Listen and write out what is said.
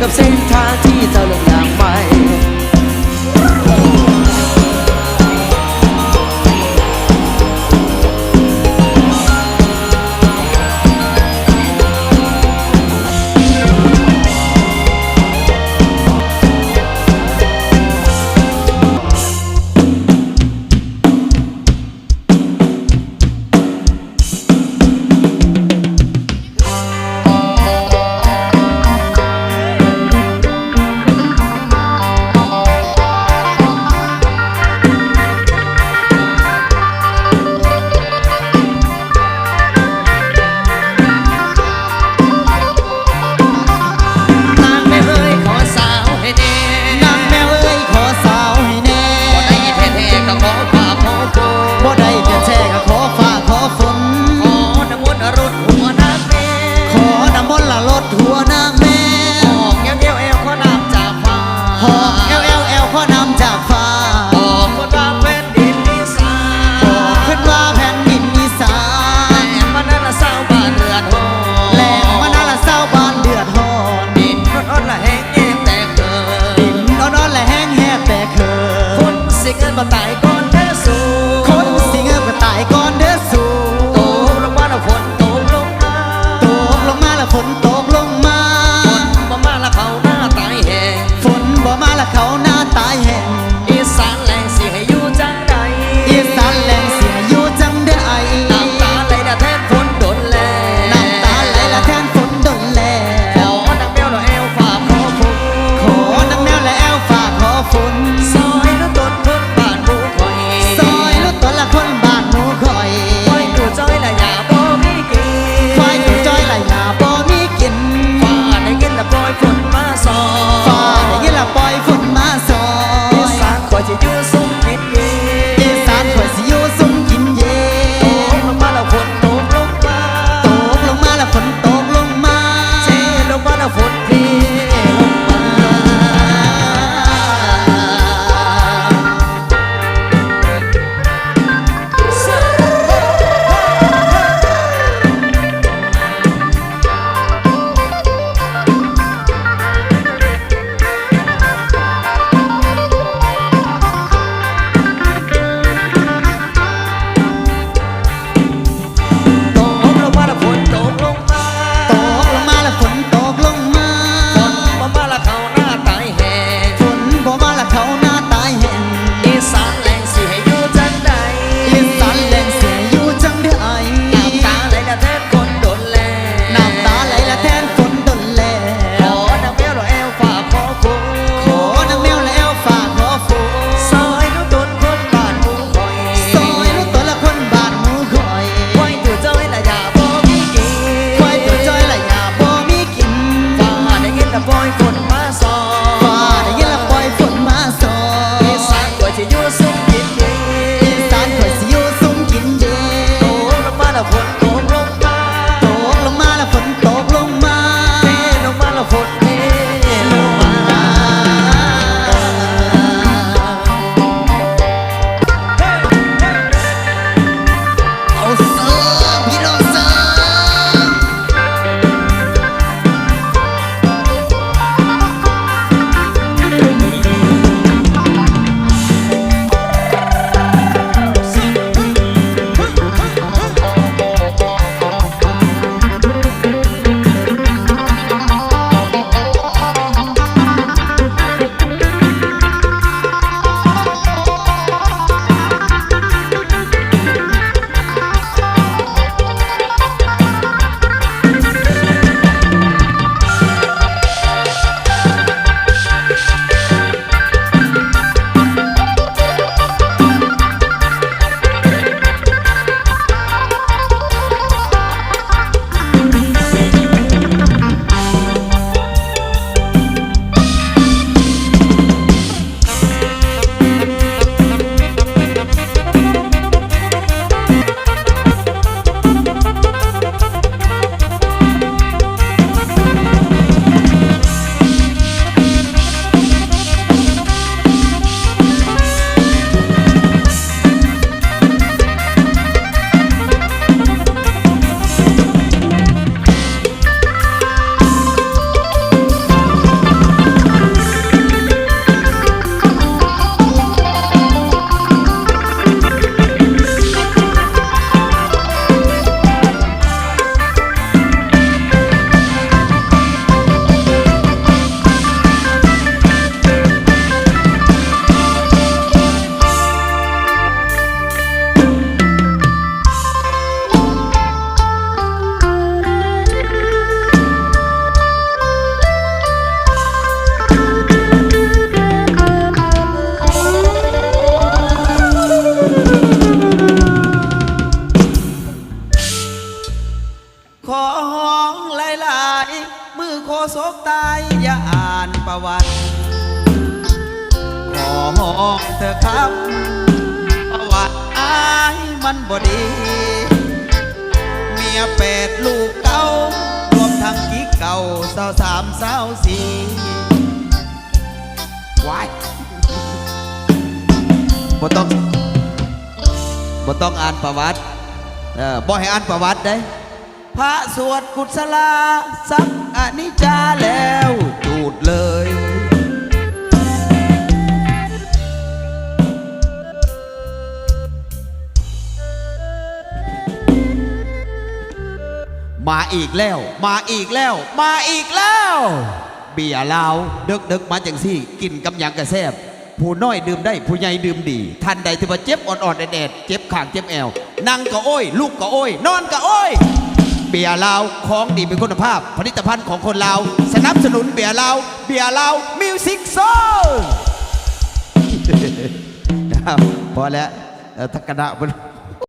กับเส้นทางที่เธอลงอย่างไม่ องหลไยๆ มือโคศกตายอย่าอ่านประวัติ ขอห้องเธอครับ ประวัติอายมันบดี เมียแปดลูกเก้ารวมทั้งกี่เก่าสาวสามสาวสี่วายบ่ต้องบ่ต้องอ่านประวัติเออบ่ให้อ่านประวัติได้ พระสวดกุศลาสักอนิจจาแล้วจูดเลย มาอีกแล้ว มาอีกแล้ว มาอีกแล้ว เบียร์ลาวเดึกดึกมาจังสี่กินกำยังกระแซบผู้น้อยดื่มได้ผู้ใหญ่ดื่มดีทันใดที่ว่าเจ็บอ่อนๆแดดๆเจ็บขางเจ็บแอวนั่งก็โอ้ย ลูกก็โอ้ย นอนก็โอ้ย เบียร์ลาวของดีเป็นคุณภาพ ผลิตภัณฑ์ของคนลาว สนับสนุนเบียร์ลาวเบียร์ลาวมิวสิกโซพอแล้วเอ่อทักกระดาษ